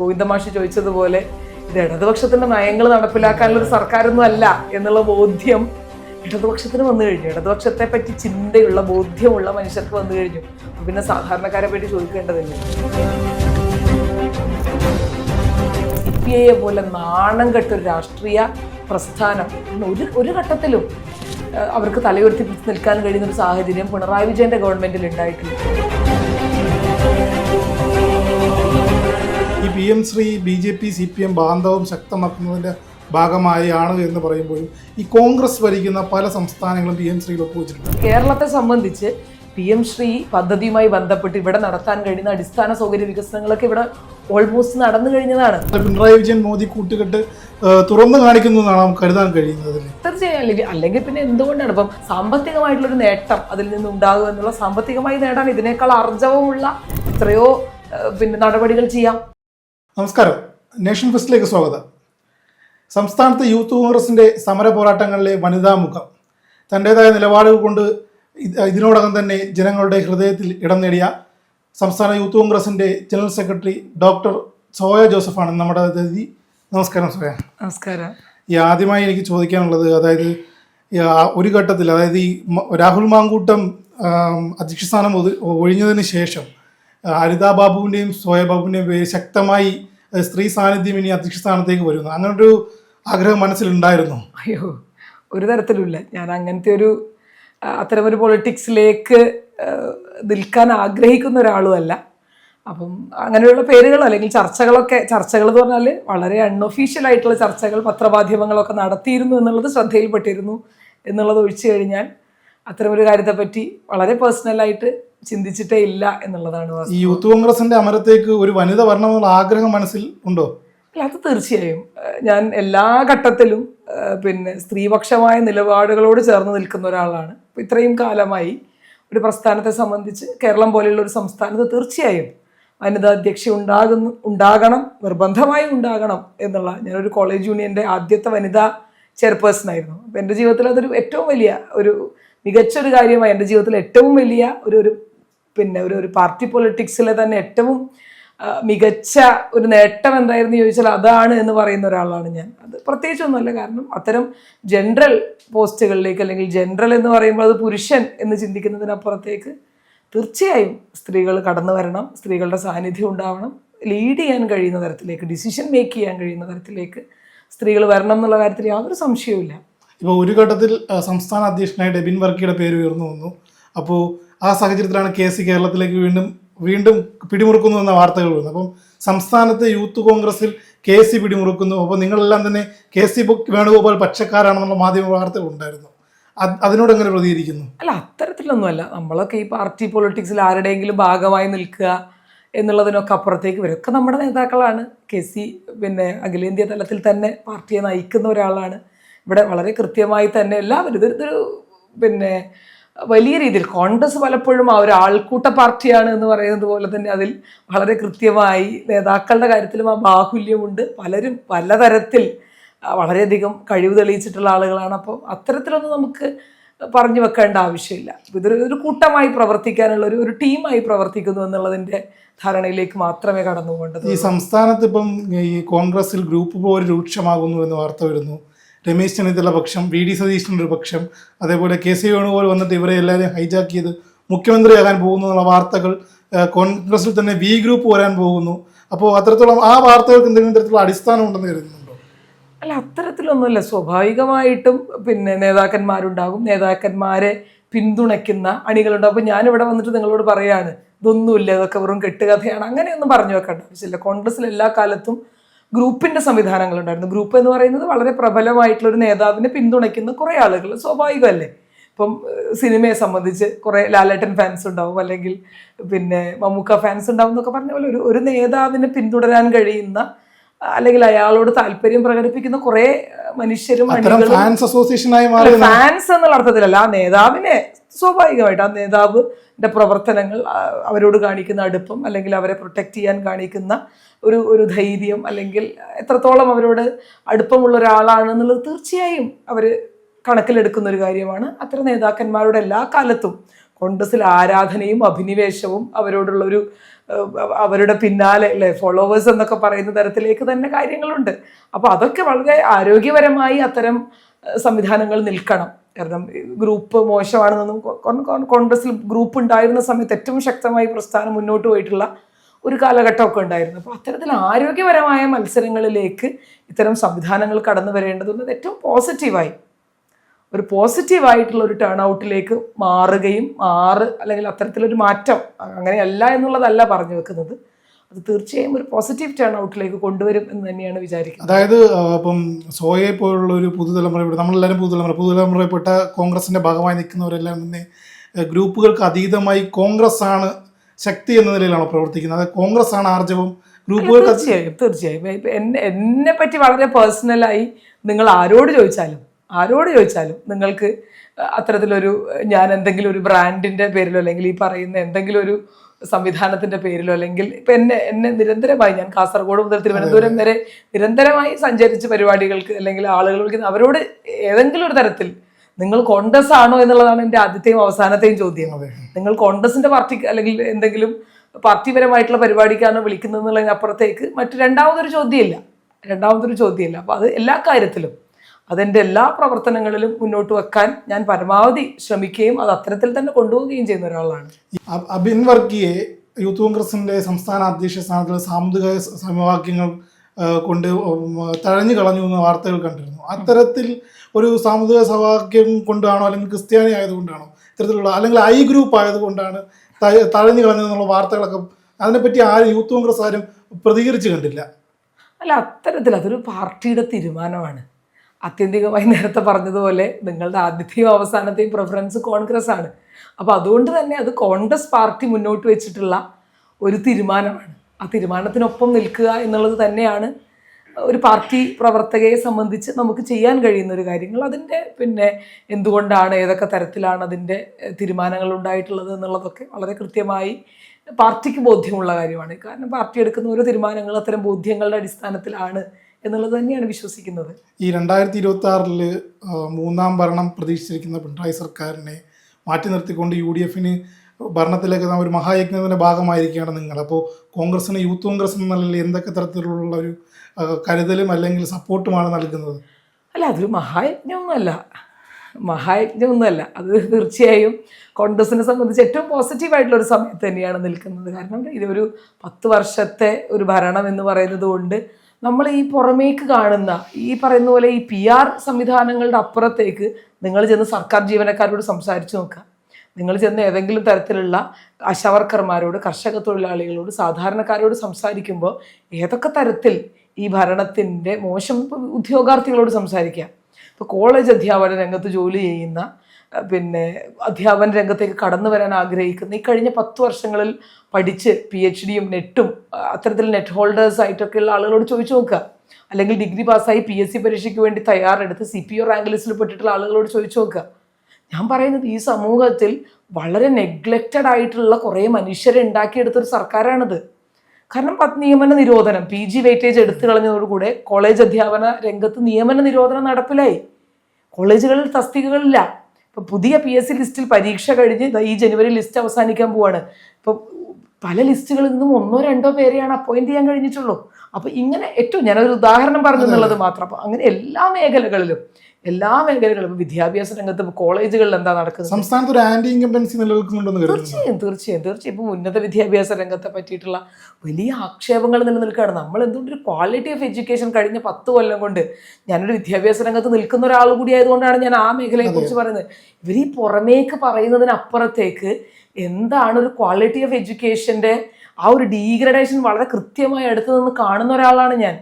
ഗോവിന്ദമാഷി ചോദിച്ചതുപോലെ ഇത് ഇടതുപക്ഷത്തിന്റെ നയങ്ങൾ നടപ്പിലാക്കാനുള്ള ഒരു സർക്കാരൊന്നും അല്ല എന്നുള്ള ബോധ്യം ഇടതുപക്ഷത്തിന് വന്നു കഴിഞ്ഞു. ഇടതുപക്ഷത്തെ പറ്റി ചിന്തയുള്ള ബോധ്യമുള്ള മനുഷ്യർക്ക് വന്നു കഴിഞ്ഞു. പിന്നെ സാധാരണക്കാരെ പറ്റി ചോദിക്കേണ്ടതില്ല. പോലെ നാണം കെട്ടൊരു രാഷ്ട്രീയ പ്രസ്ഥാനം ഒരു ഒരു ഘട്ടത്തിലും അവർക്ക് തലയുയർത്തി നിൽക്കാൻ കഴിയുന്ന ഒരു സാഹചര്യം പിണറായി വിജയന്റെ ഗവൺമെന്റിൽ ഉണ്ടായിട്ടില്ല P M Shri B J P C P M ബാന്ധവം ശക്തമാക്കുന്നതിന്റെ ഭാഗമായാണ് എന്ന് പറയുമ്പോഴും ഈ കോൺഗ്രസ് ഭരിക്കുന്ന പല സംസ്ഥാനങ്ങളും പി എം ശ്രീയിൽ ഒപ്പുവെച്ചിട്ടുണ്ട്. കേരളത്തെ സംബന്ധിച്ച് പി എം ശ്രീ പദ്ധതിയുമായി ബന്ധപ്പെട്ട് ഇവിടെ നടത്താൻ കഴിയുന്ന അടിസ്ഥാന സൗകര്യ വികസനങ്ങളൊക്കെ ഇവിടെ ഓൾമോസ്റ്റ് നടന്നു കഴിഞ്ഞതാണ്. പിണറായി വിജയൻ മോദി കൂട്ടുകെട്ട് തുറന്നു കാണിക്കുന്നു എന്നാണ് നമുക്ക് കരുതാൻ കഴിയുന്നത്? തീർച്ചയായും അല്ലെങ്കിൽ അല്ലെങ്കിൽ പിന്നെ എന്തുകൊണ്ടാണ് ഇപ്പം സാമ്പത്തികമായിട്ടുള്ളൊരു നേട്ടം അതിൽ നിന്ന് ഉണ്ടാകുക എന്നുള്ള സാമ്പത്തികമായി നേടാൻ ഇതിനേക്കാൾ അർജവമുള്ള എത്രയോ പിന്നെ നടപടികൾ ചെയ്യാം. നമസ്കാരം. നേഷൻ ഫസ്റ്റിലേക്ക് സ്വാഗതം. സംസ്ഥാനത്ത് യൂത്ത് കോൺഗ്രസിന്റെ സമര പോരാട്ടങ്ങളിലെ വനിതാ മുഖം. തന്റെതായ നിലപാടുകൾ കൊണ്ട് ഇതിനോടകം തന്നെ ജനങ്ങളുടെ ഹൃദയത്തിൽ ഇടം നേടിയ സംസ്ഥാന യൂത്ത് കോൺഗ്രസിന്റെ ജനറൽ സെക്രട്ടറി ഡോക്ടർ സോയ ജോസഫാണ് നമ്മുടെ അതിഥി. നമസ്കാരം സോയ. നമസ്കാരം. ഈ ആദ്യമായി എനിക്ക് ചോദിക്കാനുള്ളത് അതായത് ഒരു ഘട്ടത്തിൽ അതായത് ഈ രാഹുൽ മാങ്കൂട്ടം അധ്യക്ഷസ്ഥാനം അധ്യക്ഷ സ്ഥാനം ഒഴിഞ്ഞതിന് ശേഷം ഹരിത ബാബുവിന്റെയും സോയ ബാബുവിന്റെയും ശക്തമായി സ്ത്രീ സാന്നിധ്യം ഇനി അധ്യക്ഷ സ്ഥാനത്തേക്ക് വരുന്നു. അങ്ങനൊരു ആഗ്രഹം മനസ്സിലുണ്ടായിരുന്നു. അയ്യോ ഒരു തരത്തിലുമില്ല. ഞാൻ അങ്ങനത്തെ ഒരു അത്തരമൊരു പൊളിറ്റിക്സിലേക്ക് നിൽക്കാൻ ആഗ്രഹിക്കുന്ന ഒരാളും അല്ല അപ്പം അങ്ങനെയുള്ള പേരുകളോ അല്ലെങ്കിൽ ചർച്ചകളൊക്കെ ചർച്ചകൾ എന്ന് പറഞ്ഞാൽ വളരെ അൺഒഫീഷ്യൽ ആയിട്ടുള്ള ചർച്ചകൾ പത്രമാധ്യമങ്ങളൊക്കെ നടത്തിയിരുന്നു എന്നുള്ളത് ശ്രദ്ധയിൽപ്പെട്ടിരുന്നു എന്നുള്ളത് ഒഴിച്ചു കഴിഞ്ഞാൽ അത്തരമൊരു കാര്യത്തെപ്പറ്റി വളരെ പേഴ്സണലായിട്ട് ചിന്തിച്ചിട്ടേ ഇല്ല എന്നുള്ളതാണ്. ഈ യൂത്ത് കോൺഗ്രസിന്റെ അമരത്തേക്ക് ഒരു വനിത വരണമെന്നുള്ള ആഗ്രഹം മനസ്സിൽ ഉണ്ടോ? അല്ല അത് തീർച്ചയായും. ഞാൻ എല്ലാ ഘട്ടത്തിലും പിന്നെ സ്ത്രീപക്ഷമായ നിലപാടുകളോട് ചേർന്ന് നിൽക്കുന്ന ഒരാളാണ്. ഇത്രയും കാലമായി ഒരു പ്രസ്ഥാനത്തെ സംബന്ധിച്ച് കേരളം പോലെയുള്ള ഒരു സംസ്ഥാനത്ത് തീർച്ചയായും വനിതാ അധ്യക്ഷ ഉണ്ടാകുന്നു ഉണ്ടാകണം നിർബന്ധമായും ഉണ്ടാകണം എന്നുള്ള ഞാനൊരു കോളേജ് യൂണിയന്റെ ആദ്യത്തെ വനിതാ ചെയർപേഴ്സൺ ആയിരുന്നു. അപ്പം എന്റെ ജീവിതത്തിൽ അതൊരു ഏറ്റവും വലിയ ഒരു മികച്ചൊരു കാര്യമായി എന്റെ ജീവിതത്തിൽ ഏറ്റവും വലിയ ഒരു ഒരു പിന്നെ ഒരു ഒരു പാർട്ടി പൊളിറ്റിക്സിലെ തന്നെ ഏറ്റവും മികച്ച ഒരു നേട്ടം എന്തായിരുന്നു ചോദിച്ചാൽ അതാണ് എന്ന് പറയുന്ന ഒരാളാണ് ഞാൻ. അത് പ്രത്യേകിച്ചൊന്നുമല്ല. കാരണം അത്തരം ജനറൽ പോസ്റ്റുകളിലേക്ക് അല്ലെങ്കിൽ ജനറൽ എന്ന് പറയുമ്പോൾ അത് പുരുഷൻ എന്ന് ചിന്തിക്കുന്നതിനപ്പുറത്തേക്ക് തീർച്ചയായും സ്ത്രീകൾ കടന്നു വരണം സ്ത്രീകളുടെ സാന്നിധ്യം ഉണ്ടാവണം ലീഡ് ചെയ്യാൻ കഴിയുന്ന തരത്തിലേക്ക് ഡിസിഷൻ മേക്ക് ചെയ്യാൻ കഴിയുന്ന തരത്തിലേക്ക് സ്ത്രീകൾ വരണം എന്നുള്ള കാര്യത്തിൽ യാതൊരു സംശയവുമില്ല. ഇപ്പോൾ ഒരു ഘട്ടത്തിൽ സംസ്ഥാന അധ്യക്ഷനായ ഡെബിൻ വർക്കിയുടെ പേര് ഉയർന്നു വന്നു. അപ്പോൾ ആ സാഹചര്യത്തിലാണ് കെ സി കേരളത്തിലേക്ക് വീണ്ടും വീണ്ടും പിടിമുറുക്കുന്നു എന്ന വാർത്തകൾ വരുന്നത്. അപ്പം സംസ്ഥാനത്തെ യൂത്ത് കോൺഗ്രസിൽ കെ സി പിടിമുറുക്കുന്നു. അപ്പോൾ നിങ്ങളെല്ലാം തന്നെ കെ സി വേണുഗോപാൽ പക്ഷക്കാരാണെന്നുള്ള മാധ്യമ വാർത്തകൾ ഉണ്ടായിരുന്നു. അതിനോട് എങ്ങനെ പ്രതികരിക്കുന്നു? അല്ല അത്തരത്തിലൊന്നുമല്ല. നമ്മളൊക്കെ ഈ പാർട്ടി പൊളിറ്റിക്സിൽ ആരുടെയെങ്കിലും ഭാഗമായി നിൽക്കുക എന്നുള്ളതിനൊക്കെ അപ്പുറത്തേക്ക് ഇവരൊക്കെ നമ്മുടെ നേതാക്കളാണ്. കെ സി പിന്നെ അഖിലേന്ത്യാ തലത്തിൽ തന്നെ പാർട്ടിയെ നയിക്കുന്ന ഒരാളാണ്. ഇവിടെ വളരെ കൃത്യമായി തന്നെ എല്ലാവരും ഇത് ഇതൊരു പിന്നെ വലിയ രീതിയിൽ കോൺഗ്രസ് പലപ്പോഴും ആ ഒരു ആൾക്കൂട്ട പാർട്ടിയാണ് എന്ന് പറയുന്നത് പോലെ തന്നെ അതിൽ വളരെ കൃത്യമായി നേതാക്കളുടെ കാര്യത്തിലും ആ ബാഹുല്യമുണ്ട്. പലരും പലതരത്തിൽ വളരെയധികം കഴിവ് തെളിയിച്ചിട്ടുള്ള ആളുകളാണ്. അപ്പോൾ അത്തരത്തിലൊന്നും നമുക്ക് പറഞ്ഞു വെക്കേണ്ട ആവശ്യമില്ല. ഇതൊരു ഒരു കൂട്ടമായി പ്രവർത്തിക്കാനുള്ള ഒരു ഒരു ടീമായി പ്രവർത്തിക്കുന്നു എന്നുള്ളതിന്റെ ധാരണയിലേക്ക് മാത്രമേ കടന്നു പോകേണ്ടത് ഈ സംസ്ഥാനത്ത് ഇപ്പം ഈ കോൺഗ്രസിൽ ഗ്രൂപ്പ് പോര് രൂക്ഷമാകുന്നു എന്ന് വാർത്ത വരുന്നു. രമേശ് ചെന്നിത്തല പക്ഷം വി ഡി സതീശന്റെ ഒരു പക്ഷം അതേപോലെ കെ സി വേണുഗോപാൽ വന്നിട്ട് ഇവരെ എല്ലാവരെയും ഹൈജാക്ക് ചെയ്ത് മുഖ്യമന്ത്രിയാകാൻ പോകുന്നു എന്നുള്ള വാർത്തകൾ കോൺഗ്രസിൽ തന്നെ വി ഗ്രൂപ്പ് വരാൻ പോകുന്നു. അപ്പോൾ അത്രത്തോളം ആ വാർത്തകൾക്ക് എന്തെങ്കിലും തരത്തിലുള്ള അടിസ്ഥാനം ഉണ്ടെന്ന് കരുതുന്നുണ്ടോ? അല്ല അത്തരത്തിലൊന്നുമില്ല. സ്വാഭാവികമായിട്ടും പിന്നെ നേതാക്കന്മാരുണ്ടാകും. നേതാക്കന്മാരെ പിന്തുണയ്ക്കുന്ന അണികളുണ്ടാകും അപ്പോൾ ഞാനിവിടെ വന്നിട്ട് നിങ്ങളോട് പറയാണ് ഇതൊന്നുമില്ല. ഇതൊക്കെ വെറും കെട്ടുകഥയാണ്. അങ്ങനെയൊന്നും പറഞ്ഞു വെക്കേണ്ട ആവശ്യമില്ല. കോൺഗ്രസ്സിൽ എല്ലാ കാലത്തും ഗ്രൂപ്പിന്റെ സംവിധാനങ്ങളുണ്ടായിരുന്നു. ഗ്രൂപ്പ് എന്ന് പറയുന്നത് വളരെ പ്രബലമായിട്ടുള്ള ഒരു നേതാവിനെ പിന്തുണയ്ക്കുന്ന കുറേ ആളുകൾ സ്വാഭാവികമല്ലേ? ഇപ്പം സിനിമയെ സംബന്ധിച്ച് കുറേ ലാലേട്ടൻ ഫാൻസ് ഉണ്ടാവും അല്ലെങ്കിൽ പിന്നെ മമ്മൂക്ക ഫാൻസ് ഉണ്ടാവും എന്നൊക്കെ പറഞ്ഞ പോലെ ഒരു ഒരു നേതാവിനെ പിന്തുടരാൻ കഴിയുന്ന അല്ലെങ്കിൽ അയാളോട് താല്പര്യം പ്രകടിപ്പിക്കുന്ന കുറേ മനുഷ്യരും ഫാൻസ് അസോസിയേഷനായി മാറി ഫാൻസ് എന്നുള്ള അർത്ഥത്തിലല്ല ആ നേതാവിനെ സ്വാഭാവികമായിട്ട് ആ നേതാവിന്റെ പ്രവർത്തനങ്ങൾ അവരോട് കാണിക്കുന്ന അടുപ്പം അല്ലെങ്കിൽ അവരെ പ്രൊട്ടക്റ്റ് ചെയ്യാൻ കാണിക്കുന്ന ഒരു ഒരു ധൈര്യം അല്ലെങ്കിൽ എത്രത്തോളം അവരോട് അടുപ്പമുള്ള ഒരാളാണെന്നുള്ളത് തീർച്ചയായും അവർ കണക്കിലെടുക്കുന്ന ഒരു കാര്യമാണ്. അത്തരം നേതാക്കന്മാരുടെ എല്ലാ കാലത്തും കോൺഗ്രസിൽ ആരാധനയും അഭിനിവേശവും അവരോടുള്ള ഒരു അവരുടെ പിന്നാലെ അല്ലെ ഫോളോവേഴ്സ് എന്നൊക്കെ പറയുന്ന തരത്തിലേക്ക് തന്നെ കാര്യങ്ങളുണ്ട്. അപ്പോൾ അതൊക്കെ വളരെ ആരോഗ്യപരമായി അത്തരം സംവിധാനങ്ങൾ നിൽക്കണം. കാരണം ഗ്രൂപ്പ് മോശമാണെന്നൊന്നും കോൺഗ്രസിൽ ഗ്രൂപ്പ് ഉണ്ടായിരുന്ന സമയത്ത് ഏറ്റവും ശക്തമായി പ്രസ്ഥാനം മുന്നോട്ട് പോയിട്ടുള്ള ഒരു കാലഘട്ടമൊക്കെ ഉണ്ടായിരുന്നു. അപ്പോൾ അത്തരത്തിൽ ആരോഗ്യപരമായ മത്സരങ്ങളിലേക്ക് ഇത്തരം സംവിധാനങ്ങൾ കടന്നു വരേണ്ടതുണ്ട്. ഏറ്റവും പോസിറ്റീവായി ഒരു പോസിറ്റീവായിട്ടുള്ള ഒരു ടേൺ ഔട്ടിലേക്ക് മാറുകയും മാറ് അല്ലെങ്കിൽ അത്തരത്തിലൊരു മാറ്റം അങ്ങനെയല്ല എന്നുള്ളതല്ല പറഞ്ഞു വെക്കുന്നത്. അത് തീർച്ചയായും ഒരു പോസിറ്റീവ് ടേൺ ഔട്ടിലേക്ക് കൊണ്ടുവരും എന്ന് തന്നെയാണ് വിചാരിക്കുന്നത്. അതായത് ഇപ്പം സോയെ പോലുള്ള ഒരു പുതുതലമുറ നമ്മളെല്ലാവരും പുതുതലമുറ പുതുതലമുറയിൽപ്പെട്ട കോൺഗ്രസിന്റെ ഭാഗമായി നിൽക്കുന്നവരെല്ലാം തന്നെ ഗ്രൂപ്പുകൾക്ക് അതീതമായി കോൺഗ്രസ് ആണ് ശക്തി എന്ന നിലയിലാണ് പ്രവർത്തിക്കുന്നത്? അത് കോൺഗ്രസ് ആണ് ആർജവം? ഗ്രൂപ്പുകൾക്ക് തീർച്ചയായും തീർച്ചയായും. എന്നെ പറ്റി വളരെ പേഴ്സണലായി നിങ്ങൾ ആരോട് ചോദിച്ചാലും ആരോട് ചോദിച്ചാലും നിങ്ങൾക്ക് അത്തരത്തിലൊരു ഞാൻ എന്തെങ്കിലും ഒരു ബ്രാൻഡിന്റെ പേരിലോ അല്ലെങ്കിൽ ഈ പറയുന്ന എന്തെങ്കിലും ഒരു സംവിധാനത്തിന്റെ പേരിലോ അല്ലെങ്കിൽ ഇപ്പം എന്നെ എന്നെ നിരന്തരമായി ഞാൻ കാസർഗോഡ് മുതൽ തിരുവനന്തപുരം വരെ നിരന്തരമായി സഞ്ചരിച്ച് പരിപാടികൾക്ക് അല്ലെങ്കിൽ ആളുകൾ വിളിക്കുന്ന അവരോട് ഏതെങ്കിലും ഒരു തരത്തിൽ നിങ്ങൾ കോൺഗ്രസ് ആണോ എന്നുള്ളതാണ് എന്റെ ആദ്യത്തെയും അവസാനത്തെയും ചോദ്യം. നിങ്ങൾ കോൺഗ്രസിന്റെ പാർട്ടി അല്ലെങ്കിൽ എന്തെങ്കിലും പാർട്ടിപരമായിട്ടുള്ള പരിപാടിക്കാണ് വിളിക്കുന്നത് എന്നുള്ളതിനപ്പുറത്തേക്ക് മറ്റു രണ്ടാമതൊരു ചോദ്യമില്ല. രണ്ടാമതൊരു ചോദ്യമില്ല. അപ്പോൾ അത് എല്ലാ കാര്യത്തിലും അതെന്റെ എല്ലാ പ്രവർത്തനങ്ങളിലും മുന്നോട്ട് വെക്കാൻ ഞാൻ പരമാവധി ശ്രമിക്കുകയും അത് അത്തരത്തിൽ തന്നെ കൊണ്ടുപോവുകയും ചെയ്യുന്ന ഒരാളാണ്. അബിൻ വർഗിയെ യൂത്ത് കോൺഗ്രസിന്റെ സംസ്ഥാന അധ്യക്ഷ സ്ഥാനത്തിൽ സാമുദായിക സമവാക്യങ്ങൾ കൊണ്ട് തഴഞ്ഞു കളഞ്ഞു എന്ന വാർത്തകൾ കണ്ടിരുന്നു. അത്തരത്തിൽ ഒരു സാമൂഹിക സമവാക്യം കൊണ്ടാണോ അല്ലെങ്കിൽ ക്രിസ്ത്യാനി ആയതുകൊണ്ടാണോ ഇത്തരത്തിലുള്ള അല്ലെങ്കിൽ ഐ ഗ്രൂപ്പ് ആയതുകൊണ്ടാണ് തഴഞ്ഞു കളഞ്ഞു എന്നുള്ള വാർത്തകളൊക്കെ അതിനെപ്പറ്റി ആരും യൂത്ത് കോൺഗ്രസ് ആരും പ്രതികരിച്ചു കണ്ടില്ല. അല്ല അത്തരത്തിൽ അതൊരു പാർട്ടിയുടെ തീരുമാനമാണ്. ആത്യന്തികമായി നേരത്തെ പറഞ്ഞതുപോലെ നിങ്ങളുടെ ആദ്യത്തെയും അവസാനത്തെയും പ്രിഫറൻസ് കോൺഗ്രസ് ആണ്. അപ്പോൾ അതുകൊണ്ട് തന്നെ അത് കോൺഗ്രസ് പാർട്ടി മുന്നോട്ട് വെച്ചിട്ടുള്ള ഒരു തീരുമാനമാണ്. ആ തീരുമാനത്തിനൊപ്പം നിൽക്കുക എന്നുള്ളത് തന്നെയാണ് ഒരു പാർട്ടി പ്രവർത്തകയെ സംബന്ധിച്ച് നമുക്ക് ചെയ്യാൻ കഴിയുന്ന ഒരു കാര്യങ്ങൾ. അതിന്റെ പിന്നെ എന്തുകൊണ്ടാണ് ഏതൊക്കെ തരത്തിലാണ് അതിന്റെ തീരുമാനങ്ങൾ ഉണ്ടായിട്ടുള്ളത് എന്നുള്ളതൊക്കെ വളരെ കൃത്യമായി പാർട്ടിക്ക് ബോധ്യമുള്ള കാര്യമാണ്. കാരണം പാർട്ടി എടുക്കുന്ന ഓരോ തീരുമാനങ്ങളും അത്തരം ബോധ്യങ്ങളുടെ അടിസ്ഥാനത്തിലാണ് എന്നുള്ളത് തന്നെയാണ് വിശ്വസിക്കുന്നത്. ഈ രണ്ടായിരത്തി ഇരുപത്തി ആറിൽ മൂന്നാം ഭരണം പ്രതീക്ഷിച്ചിരിക്കുന്ന പിണറായി സർക്കാരിനെ മാറ്റി നിർത്തിക്കൊണ്ട് യു ഡി എഫിന് ഭരണത്തിലേക്ക് നാം ഒരു മഹായജ്ഞത്തിന്റെ ഭാഗമായിരിക്കുകയാണ് നിങ്ങൾ. അപ്പോൾ കോൺഗ്രസിന് യൂത്ത് കോൺഗ്രസ് എന്ന നിലയിൽ എന്തൊക്കെ തരത്തിലുള്ള ഒരു കരുതലും അല്ലെങ്കിൽ സപ്പോർട്ടുമാണ് നൽകുന്നത്? അല്ല അതൊരു മഹായജ്ഞമൊന്നുമല്ല. മഹായജ്ഞമൊന്നുമല്ല. അത് തീർച്ചയായും കോൺഗ്രസിനെ സംബന്ധിച്ച് ഏറ്റവും പോസിറ്റീവായിട്ടുള്ള ഒരു സമയത്ത് തന്നെയാണ് നിൽക്കുന്നത്. കാരണം ഇതൊരു പത്ത് വർഷത്തെ ഒരു ഭരണം എന്ന് പറയുന്നത് കൊണ്ട് നമ്മൾ ഈ പുറമേക്ക് കാണുന്ന ഈ പറയുന്ന പോലെ ഈ പി ആർ സംവിധാനങ്ങളുടെ അപ്പുറത്തേക്ക് നിങ്ങൾ ചെന്ന് സർക്കാർ ജീവനക്കാരോട് സംസാരിച്ചു നോക്കുക. നിങ്ങൾ ചെന്ന് ഏതെങ്കിലും തരത്തിലുള്ള ആശാവർക്കർമാരോട് കർഷക തൊഴിലാളികളോട് സാധാരണക്കാരോട് സംസാരിക്കുമ്പോൾ ഏതൊക്കെ തരത്തിൽ ഈ ഭരണത്തിന്റെ മോശം ഉദ്യോഗാർത്ഥികളോട് സംസാരിക്കുക. ഇപ്പോൾ കോളേജ് അധ്യാപന രംഗത്ത് ജോലി ചെയ്യുന്ന പിന്നെ അധ്യാപന രംഗത്തേക്ക് കടന്നു വരാൻ ആഗ്രഹിക്കുന്ന ഈ കഴിഞ്ഞ പത്ത് വർഷങ്ങളിൽ പഠിച്ച് പി എച്ച് ഡിയും നെറ്റും അത്തരത്തിൽ നെറ്റ് ഹോൾഡേഴ്സ് ആയിട്ടൊക്കെയുള്ള ആളുകളോട് ചോദിച്ചു നോക്കുക. അല്ലെങ്കിൽ ഡിഗ്രി പാസ്സായി പി എസ് സി പരീക്ഷയ്ക്ക് വേണ്ടി തയ്യാറെടുത്ത് സി പി ഒ റാങ്ക് ലിസ്റ്റിൽ പെട്ടിട്ടുള്ള ആളുകളോട് ചോദിച്ചു നോക്കുക. ഞാൻ പറയുന്നത് ഈ സമൂഹത്തിൽ വളരെ നെഗ്ലക്റ്റഡ് ആയിട്ടുള്ള കുറേ മനുഷ്യരെ ഉണ്ടാക്കിയെടുത്തൊരു സർക്കാരാണിത്. കാരണം പത്ത് നിയമന നിരോധനം പി ജി വെയിറ്റേജ് എടുത്തു കളഞ്ഞതോടുകൂടെ കോളേജ് അധ്യാപന രംഗത്ത് നിയമന നിരോധനം നടപ്പിലായി. കോളേജുകളിൽ തസ്തികകളില്ല. ഇപ്പൊ പുതിയ പി എസ് സി ലിസ്റ്റിൽ പരീക്ഷ കഴിഞ്ഞ് ഈ ജനുവരി ലിസ്റ്റ് അവസാനിക്കാൻ പോവാണ്. ഇപ്പൊ പല ലിസ്റ്റുകളിൽ നിന്നും ഒന്നോ രണ്ടോ പേരെയാണ് അപ്പോയിന്റ് ചെയ്യാൻ കഴിഞ്ഞിട്ടുള്ളൂ. അപ്പൊ ഇങ്ങനെ ഏറ്റവും ഞാനൊരു ഉദാഹരണം പറഞ്ഞു എന്നുള്ളത് മാത്രം. അപ്പൊ അങ്ങനെ എല്ലാ മേഖലകളിലും എല്ലാ മേഖലകളിലും വിദ്യാഭ്യാസ രംഗത്ത് കോളേജുകളിൽ എന്താ നടക്കുന്നത്? സംസ്ഥാനത്ത് ഒരു ആന്റി ഇൻകംപൻസി നിലനിൽക്കുന്നുണ്ടെന്ന് തീർച്ചയായും തീർച്ചയായും തീർച്ചയായും. ഇപ്പം ഉന്നത വിദ്യാഭ്യാസ രംഗത്തെ പറ്റിയിട്ടുള്ള വലിയ ആക്ഷേപങ്ങൾ നിലനിൽക്കുകയാണ്. നമ്മൾ എന്തുകൊണ്ട് ഒരു ക്വാളിറ്റി ഓഫ് എഡ്യൂക്കേഷൻ കഴിഞ്ഞ പത്ത് കൊല്ലം കൊണ്ട് ഞാനൊരു വിദ്യാഭ്യാസ രംഗത്ത് നിൽക്കുന്ന ഒരാൾ കൂടി ആയതുകൊണ്ടാണ് ഞാൻ ആ മേഖലയെ കുറിച്ച് പറയുന്നത്. ഇവർ ഈ പുറമേക്ക് പറയുന്നതിനപ്പുറത്തേക്ക് എന്താണ് ഒരു ക്വാളിറ്റി ഓഫ് എഡ്യൂക്കേഷന്റെ ആ ഒരു ഡീഗ്രഡേഷൻ വളരെ കൃത്യമായി അടുത്ത് നിന്ന് കാണുന്ന ഒരാളാണ് ഞാൻ.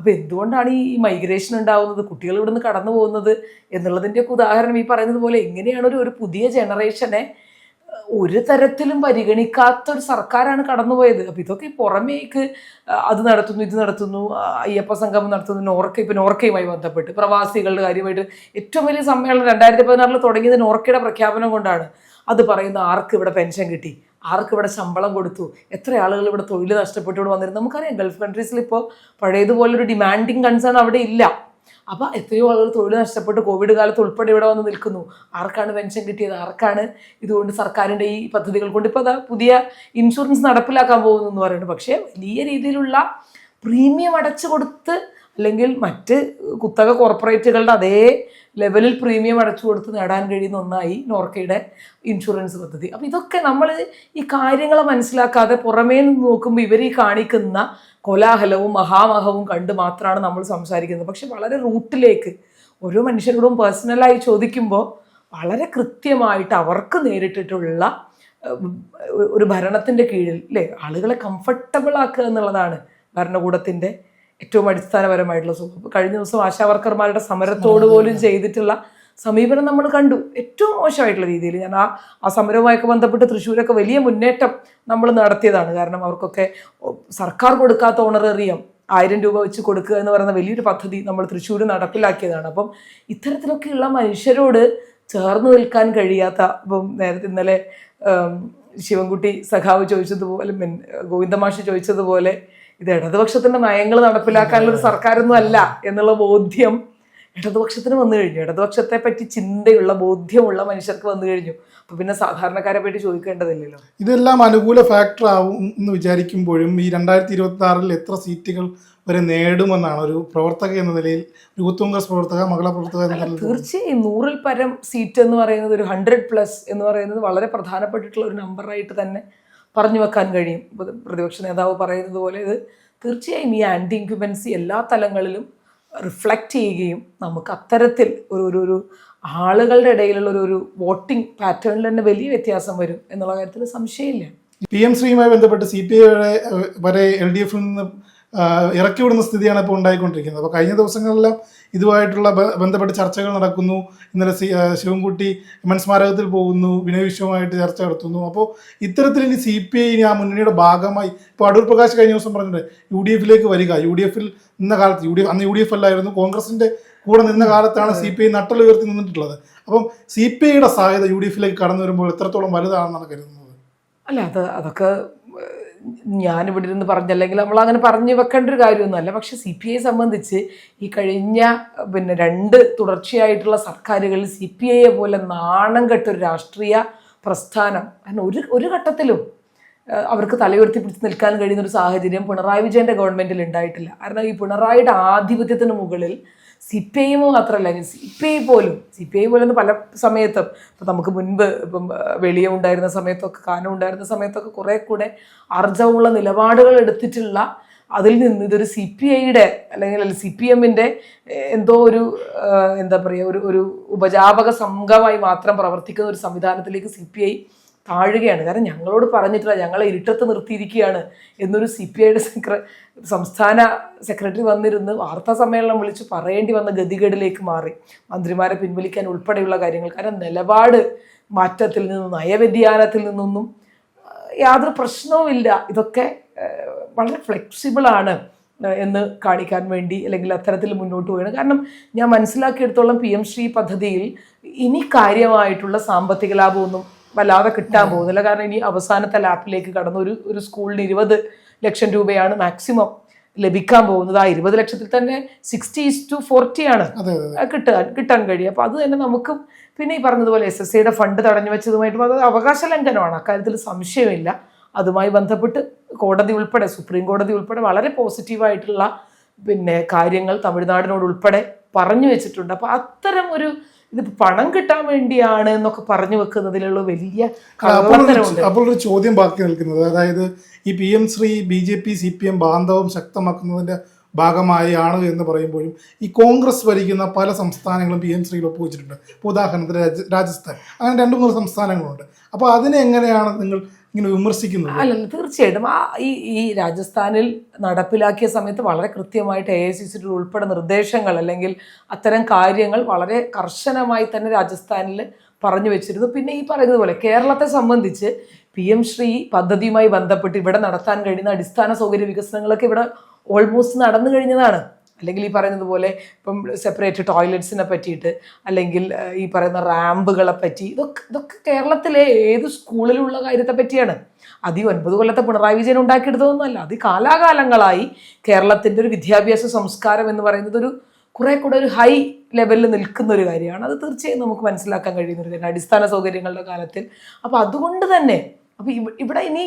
അപ്പോൾ എന്തുകൊണ്ടാണ് ഈ മൈഗ്രേഷൻ ഉണ്ടാവുന്നത്? കുട്ടികൾ ഇവിടുന്ന് കടന്നു പോകുന്നത്? എന്നുള്ളതിന്റെയൊക്കെ ഉദാഹരണം ഈ പറയുന്നത് പോലെ എങ്ങനെയാണ് ഒരു ഒരു പുതിയ ജനറേഷനെ ഒരു തരത്തിലും പരിഗണിക്കാത്ത ഒരു സർക്കാരാണ് കടന്നുപോയത്. അപ്പോൾ ഇതൊക്കെ പുറമേക്ക് അത് നടത്തുന്നു ഇത് നടത്തുന്നു അയ്യപ്പ സംഗമം നടത്തുന്നു നോർക്ക ഇപ്പം നോർക്കയുമായി ബന്ധപ്പെട്ട് പ്രവാസികളുടെ കാര്യമായിട്ട് ഏറ്റവും വലിയ സമ്മേളനം രണ്ടായിരത്തി പതിനാറിൽ തുടങ്ങിയത് നോർക്കയുടെ പ്രഖ്യാപനം കൊണ്ടാണ്. അത് പറയുന്ന ആർക്ക് ഇവിടെ പെൻഷൻ കിട്ടി? ആർക്ക് ഇവിടെ ശമ്പളം കൊടുത്തു? എത്ര ആളുകൾ ഇവിടെ തൊഴിൽ നഷ്ടപ്പെട്ടു ഇവിടെ വന്നിരുന്നു? നമുക്കറിയാം ഗൾഫ് കൺട്രീസിൽ ഇപ്പോൾ പഴയതുപോലെ ഒരു ഡിമാൻഡിങ് കൺസേൺ അവിടെ ഇല്ല. അപ്പോൾ എത്രയോ ആളുകൾ തൊഴിൽ നഷ്ടപ്പെട്ട് കോവിഡ് കാലത്ത് ഉൾപ്പെടെ ഇവിടെ വന്ന് നിൽക്കുന്നു. ആർക്കാണ് പെൻഷൻ കിട്ടിയത്? ആർക്കാണ് ഇതുകൊണ്ട് സർക്കാരിന്റെ ഈ പദ്ധതികൾ കൊണ്ട് ഇപ്പോൾ അതാ പുതിയ ഇൻഷുറൻസ് നടപ്പിലാക്കാൻ പോകുന്നു എന്ന് പറയുന്നത് പക്ഷേ വലിയ രീതിയിലുള്ള പ്രീമിയം അടച്ചു കൊടുത്ത് അല്ലെങ്കിൽ മറ്റ് കുത്തക കോർപ്പറേറ്റുകളുടെ അതേ ലെവലിൽ പ്രീമിയം അടച്ചു കൊടുത്ത് നേടാൻ കഴിയുന്ന ഒന്നായി നോർക്കയുടെ ഇൻഷുറൻസ് പദ്ധതി. അപ്പം ഇതൊക്കെ നമ്മൾ ഈ കാര്യങ്ങൾ മനസ്സിലാക്കാതെ പുറമേ നിന്ന് നോക്കുമ്പോൾ ഇവർ ഈ കാണിക്കുന്ന കോലാഹലവും മഹാമഹവും കണ്ട് മാത്രമാണ് നമ്മൾ സംസാരിക്കുന്നത്. പക്ഷെ വളരെ റൂട്ടിലേക്ക് ഓരോ മനുഷ്യരോടും പേഴ്സണലായി ചോദിക്കുമ്പോൾ വളരെ കൃത്യമായിട്ട് അവർക്ക് നേരിട്ടിട്ടുള്ള ഒരു ഭരണത്തിന്റെ കീഴിൽ അല്ലേ ആളുകളെ കംഫർട്ടബിൾ ആക്കുക എന്നുള്ളതാണ് ഭരണകൂടത്തിന്റെ ഏറ്റവും അടിസ്ഥാനപരമായിട്ടുള്ള സുഖം. കഴിഞ്ഞ ദിവസം ആശാവർക്കർമാരുടെ സമരത്തോട് പോലും ചെയ്തിട്ടുള്ള സമീപനം നമ്മൾ കണ്ടു. ഏറ്റവും മോശമായിട്ടുള്ള രീതിയിൽ ഞാൻ ആ ആ സമരവുമായൊക്കെ ബന്ധപ്പെട്ട് തൃശ്ശൂരൊക്കെ വലിയ മുന്നേറ്റം നമ്മൾ നടത്തിയതാണ്. കാരണം അവർക്കൊക്കെ സർക്കാർ കൊടുക്കാത്ത ഓണറേറിയം ആയിരം രൂപ വെച്ച് കൊടുക്കുക എന്ന് പറയുന്ന വലിയൊരു പദ്ധതി നമ്മൾ തൃശ്ശൂർ നടപ്പിലാക്കിയതാണ്. അപ്പം ഇത്തരത്തിലൊക്കെയുള്ള മനുഷ്യരോട് ചേർന്ന് നിൽക്കാൻ കഴിയാത്ത ഇപ്പം നേരത്തെ ഇന്നലെ ശിവൻകുട്ടി സഖാവ് ചോദിച്ചതുപോലെ ഗോവിന്ദമാഷ് ചോദിച്ചതുപോലെ ഇത് ഇടതുപക്ഷത്തിന്റെ നയങ്ങൾ നടപ്പിലാക്കാനുള്ള ഒരു സർക്കാരൊന്നും അല്ല എന്നുള്ള ബോധ്യം ഇടതുപക്ഷത്തിന് വന്നു കഴിഞ്ഞു. ഇടതുപക്ഷത്തെ പറ്റി ചിന്തയുള്ള ബോധ്യമുള്ള മനുഷ്യർക്ക് വന്നു കഴിഞ്ഞു. അപ്പൊ പിന്നെ സാധാരണക്കാരെ പറ്റി ചോദിക്കേണ്ടതില്ലല്ലോ. ഇതെല്ലാം അനുകൂല ഫാക്ടർ ആവും എന്ന് വിചാരിക്കുമ്പോഴും ഈ രണ്ടായിരത്തി ഇരുപത്തി ആറിൽ എത്ര സീറ്റുകൾ വരെ നേടുമെന്നാണ് ഒരു പ്രവർത്തക എന്ന നിലയിൽ യൂത്ത് കോൺഗ്രസ് പ്രവർത്തക മകള പ്രവർത്തക എന്ന നിലയിൽ തീർച്ചയായും നൂറിൽ പരം സീറ്റ് എന്ന് പറയുന്നത് ഒരു ഹൺഡ്രഡ് പ്ലസ് എന്ന് പറയുന്നത് വളരെ പ്രധാനപ്പെട്ടിട്ടുള്ള ഒരു നമ്പറായിട്ട് തന്നെ പറഞ്ഞു വെക്കാൻ കഴിയും. പ്രതിപക്ഷ നേതാവ് പറയുന്നത് പോലെ ഇത് തീർച്ചയായും ഈ ആന്റി ഇൻക്യുബൻസി എല്ലാ തലങ്ങളിലും റിഫ്ലക്റ്റ് ചെയ്യുകയും നമുക്ക് അത്തരത്തിൽ ഒരു ഒരു ഒരു ആളുകളുടെ ഇടയിലുള്ള ഒരു ഒരു വോട്ടിംഗ് പാറ്റേണിൽ തന്നെ വലിയ വ്യത്യാസം വരും എന്നുള്ള കാര്യത്തിൽ സംശയമില്ല. പി എം ശ്രീയുമായി ബന്ധപ്പെട്ട് സി പി ഐ വരെ എൽ ഡി എഫിൽ നിന്ന് ഇറക്കി വിടുന്ന സ്ഥിതിയാണ് ഇപ്പോൾ ഉണ്ടായിക്കൊണ്ടിരിക്കുന്നത്. അപ്പോൾ കഴിഞ്ഞ ദിവസങ്ങളിലെല്ലാം ഇതുമായിട്ടുള്ള ബന്ധപ്പെട്ട ചർച്ചകൾ നടക്കുന്നു. ഇന്നലെ ശിവൻകുട്ടി എം എൻ സ്മാരകത്തിൽ പോകുന്നു. വിനയ വിശ്വമായിട്ട് ചർച്ച നടത്തുന്നു. അപ്പോൾ ഇത്തരത്തിൽ ഇനി സി പി ഐ ഇനി ആ മുന്നണിയുടെ ഭാഗമായി ഇപ്പോൾ അടൂർ പ്രകാശ് കഴിഞ്ഞ ദിവസം പറഞ്ഞിട്ടുണ്ട് യു ഡി എഫിലേക്ക് വരിക. യു ഡി എഫിൽ നിന്ന കാലത്ത് യു ഡി അന്ന് യു ഡി എഫ് അല്ലായിരുന്നു കോൺഗ്രസിന്റെ കൂടെ നിന്ന കാലത്താണ് സി പി ഐ നട്ടലുയർത്തി നിന്നിട്ടുള്ളത്. അപ്പം സി പി ഐയുടെ സാധ്യത യു ഡി എഫിലേക്ക് കടന്നു വരുമ്പോൾ എത്രത്തോളം വലുതാണെന്നാണ് കരുതുന്നത്? അല്ല അത് അതൊക്കെ ഞാനിവിടെ ഇരുന്ന് പറഞ്ഞല്ലെങ്കിൽ നമ്മൾ അങ്ങനെ പറഞ്ഞു വെക്കേണ്ട ഒരു കാര്യമൊന്നുമല്ല പക്ഷെ സി പി ഐ സംബന്ധിച്ച് ഈ കഴിഞ്ഞ പിന്നെ രണ്ട് തുടർച്ചയായിട്ടുള്ള സർക്കാരുകളിൽ സി പി ഐയെ പോലെ നാണം കെട്ടൊരു രാഷ്ട്രീയ പ്രസ്ഥാനം കാരണം ഒരു ഒരു ഘട്ടത്തിലും അവർക്ക് തലയുയർത്തി പിടിച്ച് നിൽക്കാൻ കഴിയുന്ന ഒരു സാഹചര്യം പിണറായി വിജയന്റെ ഗവൺമെന്റിൽ ഉണ്ടായിട്ടില്ല. കാരണം ഈ പിണറായിയുടെ ആധിപത്യത്തിന് മുകളിൽ സി പി ഐ മാത്രമല്ല സി പി ഐ പോലും സി പി ഐ പോലും പല സമയത്തും ഇപ്പം നമുക്ക് മുൻപ് ഇപ്പം വെളിയം ഉണ്ടായിരുന്ന സമയത്തൊക്കെ കാനം ഉണ്ടായിരുന്ന സമയത്തൊക്കെ കുറേ കൂടെ ആർജവമുള്ള നിലപാടുകൾ എടുത്തിട്ടുള്ള അതിൽ നിന്ന് ഇതൊരു സി പി ഐയുടെ അല്ലെങ്കിൽ സി പി എമ്മിന്റെ എന്തോ ഒരു എന്താ പറയുക ഒരു ഒരു ഉപജാപക സംഘമായി മാത്രം പ്രവർത്തിക്കുന്ന ഒരു സംവിധാനത്തിലേക്ക് സി പി ഐ താഴുകയാണ് കാരണം ഞങ്ങളോട് പറഞ്ഞിട്ടില്ല ഞങ്ങളെ ഇരുട്ടത്ത് നിർത്തിയിരിക്കുകയാണ് എന്നൊരു സി പി ഐയുടെ സെക്ര സംസ്ഥാന സെക്രട്ടറി വന്നിരുന്ന് വാർത്താ സമ്മേളനം വിളിച്ച് പറയേണ്ടി വന്ന ഗതികേടിലേക്ക് മാറി. മന്ത്രിമാരെ പിൻവലിക്കാൻ ഉൾപ്പെടെയുള്ള കാര്യങ്ങൾ. കാരണം നിലപാട് മാറ്റത്തിൽ നിന്നും നയവ്യതിയാനത്തിൽ നിന്നൊന്നും യാതൊരു പ്രശ്നവുമില്ല. ഇതൊക്കെ വളരെ ഫ്ലെക്സിബിളാണ് എന്ന് കാണിക്കാൻ വേണ്ടി അല്ലെങ്കിൽ അത്തരത്തിൽ മുന്നോട്ട് പോവുകയാണ്. കാരണം ഞാൻ മനസ്സിലാക്കിയെടുത്തോളം പി എം ശ്രീ പദ്ധതിയിൽ ഇനി കാര്യമായിട്ടുള്ള സാമ്പത്തിക ലാഭമൊന്നും വല്ലാതെ കിട്ടാൻ പോകുന്നില്ല. കാരണം ഇനി അവസാനത്തെ ലാപ്പിലേക്ക് കടന്ന ഒരു ഒരു സ്കൂളിന് ഇരുപത് ലക്ഷം രൂപയാണ് മാക്സിമം ലഭിക്കാൻ പോകുന്നത്. ആ ഇരുപത് ലക്ഷത്തിൽ തന്നെ സിക്സ്റ്റി ഇസ് ടു ഫോർട്ടി ആണ് കിട്ടാൻ കിട്ടാൻ കഴിയും അപ്പോൾ അത് തന്നെ നമുക്കും പിന്നെ ഈ പറഞ്ഞതുപോലെ എസ് എസ് സിയുടെ ഫണ്ട് തടഞ്ഞു വെച്ചതുമായിട്ടും അത് അവകാശ ലംഘനമാണ്. അക്കാര്യത്തിൽ സംശയമില്ല. അതുമായി ബന്ധപ്പെട്ട് കോടതി ഉൾപ്പെടെ സുപ്രീം കോടതി ഉൾപ്പെടെ വളരെ പോസിറ്റീവായിട്ടുള്ള പിന്നെ കാര്യങ്ങൾ തമിഴ്നാടിനോട് ഉൾപ്പെടെ പറഞ്ഞു വെച്ചിട്ടുണ്ട്. അപ്പോൾ അത്തരം ഒരു ഇത് പണം കിട്ടാൻ വേണ്ടിയാണ് എന്നൊക്കെ പറഞ്ഞു വെക്കുന്നതിലുള്ള വലിയ അപ്പോൾ ഒരു- ചോദ്യം ബാക്കി നിൽക്കുന്നത്. അതായത് ഈ P M Shri B J P C P M ബാന്ധവം ശക്തമാക്കുന്നതിന്റെ ഭാഗമായി ആണ് എന്ന് പറയുമ്പോഴും ഈ കോൺഗ്രസ് ഭരിക്കുന്ന പല സംസ്ഥാനങ്ങളും പി എം ശ്രീയിൽ ഒപ്പുവെച്ചിട്ടുണ്ട്. ഉദാഹരണത്തിന് രാജസ്ഥാൻ. അങ്ങനെ രണ്ട് മൂന്ന് സംസ്ഥാനങ്ങളുണ്ട്. അപ്പോൾ അതിനെ എങ്ങനെയാണ് നിങ്ങൾ ഇങ്ങനെ വിമർശിക്കുന്നത് അല്ല തീർച്ചയായിട്ടും. ആ ഈ ഈ രാജസ്ഥാനിൽ നടപ്പിലാക്കിയ സമയത്ത് വളരെ കൃത്യമായിട്ട് എ ഐ സി സിയുടെ ഉൾപ്പെടെ നിർദ്ദേശങ്ങൾ അല്ലെങ്കിൽ അത്തരം കാര്യങ്ങൾ വളരെ കർശനമായി തന്നെ രാജസ്ഥാനിൽ പറഞ്ഞു വെച്ചിരുന്നു. പിന്നെ ഈ പറയുന്നത് പോലെ കേരളത്തെ സംബന്ധിച്ച് പി എം ശ്രീ പദ്ധതിയുമായി ബന്ധപ്പെട്ട് ഇവിടെ നടത്താൻ കഴിയുന്ന അടിസ്ഥാന സൗകര്യ വികസനങ്ങളൊക്കെ ഇവിടെ ഓൾമോസ്റ്റ് നടന്നു കഴിഞ്ഞതാണ്. അല്ലെങ്കിൽ ഈ പറയുന്നത് പോലെ ഇപ്പം സെപ്പറേറ്റ് ടോയ്ലറ്റ്സിനെ പറ്റിയിട്ട് അല്ലെങ്കിൽ ഈ പറയുന്ന റാമ്പുകളെ പറ്റി ഇതൊക്കെ ഇതൊക്കെ കേരളത്തിലെ ഏത് സ്കൂളിലുള്ള കാര്യത്തെ പറ്റിയാണ്. അത് ഈ ഒൻപത് കൊല്ലത്തെ പിണറായി വിജയൻ ഉണ്ടാക്കിയെടുത്തതൊന്നുമല്ല. അത് കാലാകാലങ്ങളായി കേരളത്തിന്റെ ഒരു വിദ്യാഭ്യാസ സംസ്കാരം എന്ന് പറയുന്നത് ഒരു കുറെ കൂടെ ഒരു ഹൈ ലെവലിൽ നിൽക്കുന്ന ഒരു കാര്യമാണ്. അത് തീർച്ചയായും നമുക്ക് മനസ്സിലാക്കാൻ കഴിയുന്ന ഒരു കാര്യമാണ്. അടിസ്ഥാന സൗകര്യങ്ങളുടെ കാലത്തിൽ. അപ്പോൾ അതുകൊണ്ട് തന്നെ അപ്പോൾ ഇവിടെ ഇനി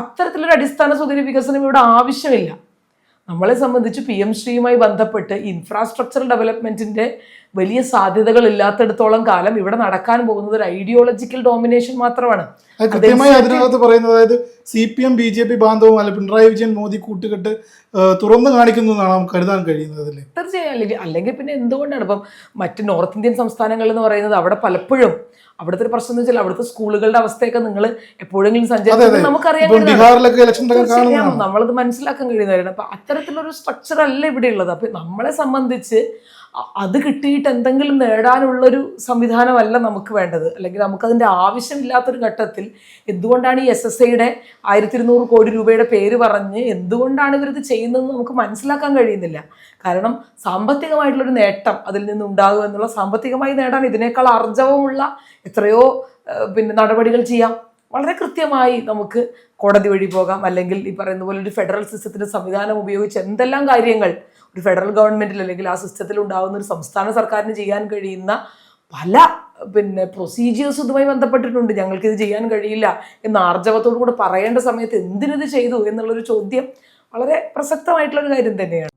അത്തരത്തിലൊരു അടിസ്ഥാന സൗകര്യ വികസനം ഇവിടെ ആവശ്യമില്ല. നമ്മളെ സംബന്ധിച്ച് പി എം ശ്രീയുമായി ബന്ധപ്പെട്ട് ഇൻഫ്രാസ്ട്രക്ചർ ഡെവലപ്മെന്റിന്റെ വലിയ സാധ്യതകൾ ഇല്ലാത്തിടത്തോളം കാലം ഇവിടെ നടക്കാൻ പോകുന്നത് ഒരു ഐഡിയോളജിക്കൽ ഡോമിനേഷൻ മാത്രമാണ്. കൃത്യമായി അതിനകത്ത് പറയുന്നത് അതായത് C P M B J P ബാന്ധവും അല്ല പിണറായി വിജയൻ മോദി കൂട്ടുകെട്ട് തുറന്നു കാണിക്കുന്നു എന്നാണ് നമുക്ക് കരുതാൻ കഴിയുന്നത് തീർച്ചയായും. അല്ലെങ്കിൽ അല്ലെങ്കിൽ പിന്നെ എന്തുകൊണ്ടാണ് ഇപ്പം മറ്റ് നോർത്ത് ഇന്ത്യൻ സംസ്ഥാനങ്ങൾ എന്ന് പറയുന്നത് അവിടെ പലപ്പോഴും അവിടുത്തെ ഒരു പ്രശ്നം എന്ന് വെച്ചാൽ അവിടുത്തെ സ്കൂളുകളുടെ അവസ്ഥയൊക്കെ നിങ്ങൾ എപ്പോഴെങ്കിലും സഞ്ചരിക്കുന്നത് നമുക്കറിയാം നമ്മളത് മനസ്സിലാക്കാൻ കഴിയുന്നവരാണ്. അപ്പൊ അത്തരത്തിലൊരു സ്ട്രക്ചർ അല്ല ഇവിടെ ഉള്ളത്. അപ്പൊ നമ്മളെ സംബന്ധിച്ച് അത് കിട്ടിയിട്ട് എന്തെങ്കിലും നേടാനുള്ളൊരു സംവിധാനമല്ല നമുക്ക് വേണ്ടത്. അല്ലെങ്കിൽ നമുക്കതിന്റെ ആവശ്യമില്ലാത്തൊരു ഘട്ടത്തിൽ എന്തുകൊണ്ടാണ് ഈ എസ് എസ് ഐയുടെ ആയിരത്തി ഇരുന്നൂറ് കോടി രൂപയുടെ പേര് പറഞ്ഞ് എന്തുകൊണ്ടാണ് ഇവരിത് ചെയ്യുന്നതെന്ന് നമുക്ക് മനസ്സിലാക്കാൻ കഴിയുന്നില്ല. കാരണം സാമ്പത്തികമായിട്ടുള്ളൊരു നേട്ടം അതിൽ നിന്ന് ഉണ്ടാകും എന്നുള്ള സാമ്പത്തികമായി നേടാൻ ഇതിനേക്കാൾ ആർജവമുള്ള എത്രയോ പിന്നെ നടപടികൾ ചെയ്യാം. വളരെ കൃത്യമായി നമുക്ക് കോടതി വഴി പോകാം. അല്ലെങ്കിൽ ഈ പറയുന്ന പോലെ ഒരു ഫെഡറൽ സിസ്റ്റത്തിന്റെ സംവിധാനം ഉപയോഗിച്ച് എന്തെല്ലാം കാര്യങ്ങൾ ഒരു ഫെഡറൽ ഗവൺമെന്റിൽ അല്ലെങ്കിൽ ആ സിസ്റ്റത്തിൽ ഉണ്ടാകുന്ന ഒരു സംസ്ഥാന സർക്കാരിന് ചെയ്യാൻ കഴിയുന്ന പല പിന്നെ പ്രൊസീജിയേഴ്സ് ഇതുമായി ബന്ധപ്പെട്ടിട്ടുണ്ട്. ഞങ്ങൾക്കിത് ചെയ്യാൻ കഴിയില്ല എന്ന് ആർജവത്തോടു കൂടെ പറയേണ്ട സമയത്ത് എന്തിനിത് ചെയ്തു എന്നുള്ളൊരു ചോദ്യം വളരെ പ്രസക്തമായിട്ടുള്ള ഒരു കാര്യം തന്നെയാണ്.